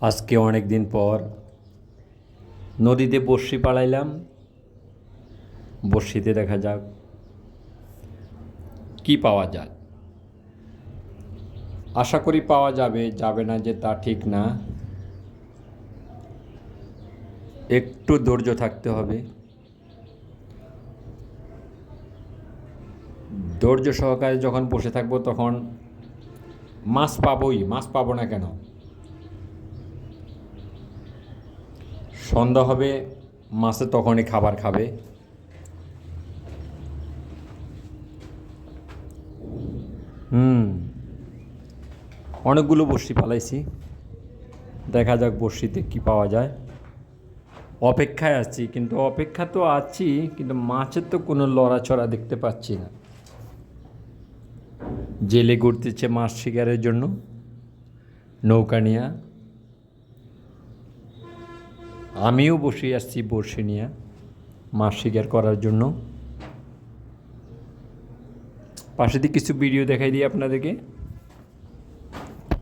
আজকে অনেক দিন পর নদীতে বড়শি পালাইলাম। বড়শিতে দেখা যাক কি পাওয়া যায়। আশা করি পাওয়া যাবে যাবে না যে তা ঠিক না। একটু ধৈর্য থাকতে হবে। ধৈর্য সহকারে যখন বসে থাকব তখন মাছ পাবোই, মাছ পাবো না কেন? সন্ধ্যা হবে মাছে তখনই খাবার খাবে। হুম, অনেকগুলো বড়শি পালাইছি। দেখা যাক বড়শিতে কি পাওয়া যায়। অপেক্ষায় আছি, কিন্তু অপেক্ষা তো আছি, কিন্তু মাছের তো কোনো লড়াচড়া দেখতে পাচ্ছি না। জেলে ঘুরতেছে মাছ শিকারের জন্য। নৌকা নিয়ে আমিও বসে আসছি বসে নিয়ে মাছ শিকার করার জন্য। পাশে দিয়ে কিছু ভিডিও দেখাই দিই আপনাদেরকে।